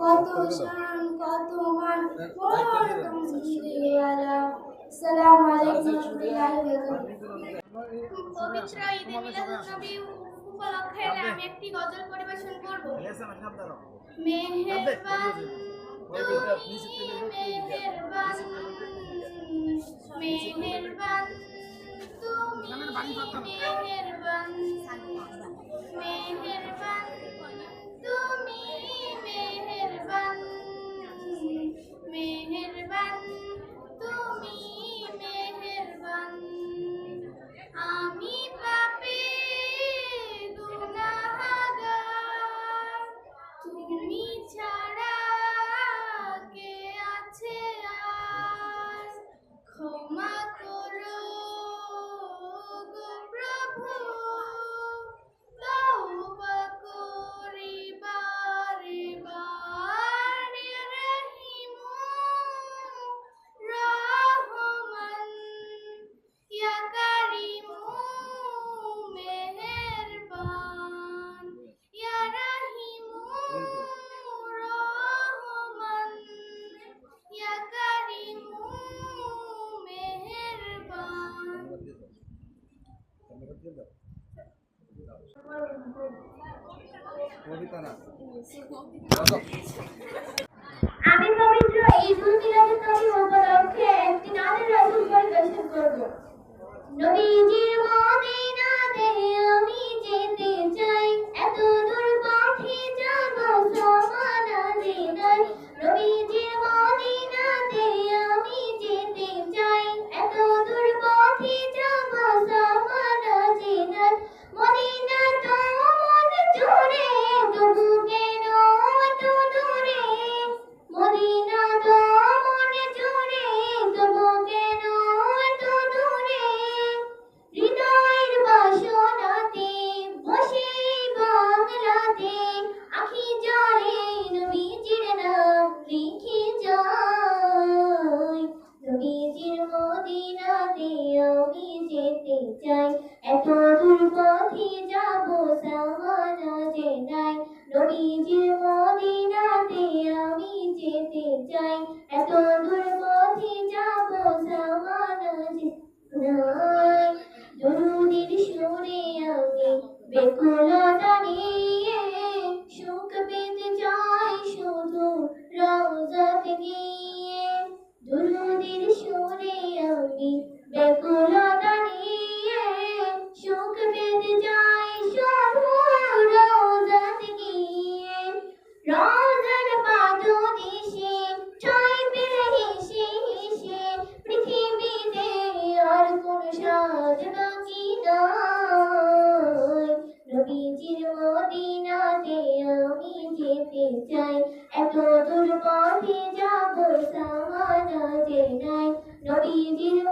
কত শান, কত মান সালাম আলাইকুম পবিত্র ঈদে মিলাদুন্নবী উপলক্ষে আমি একটি গজল পরিবেশন করব। মেহেরবান, তুমি মেহেরবান মেহেরবান, তুমি মেহেরবান মেহেরবান। কবিতা না Bikuna. যাই এত দূর পথে যাব সাহানা যে নাই। নবীজির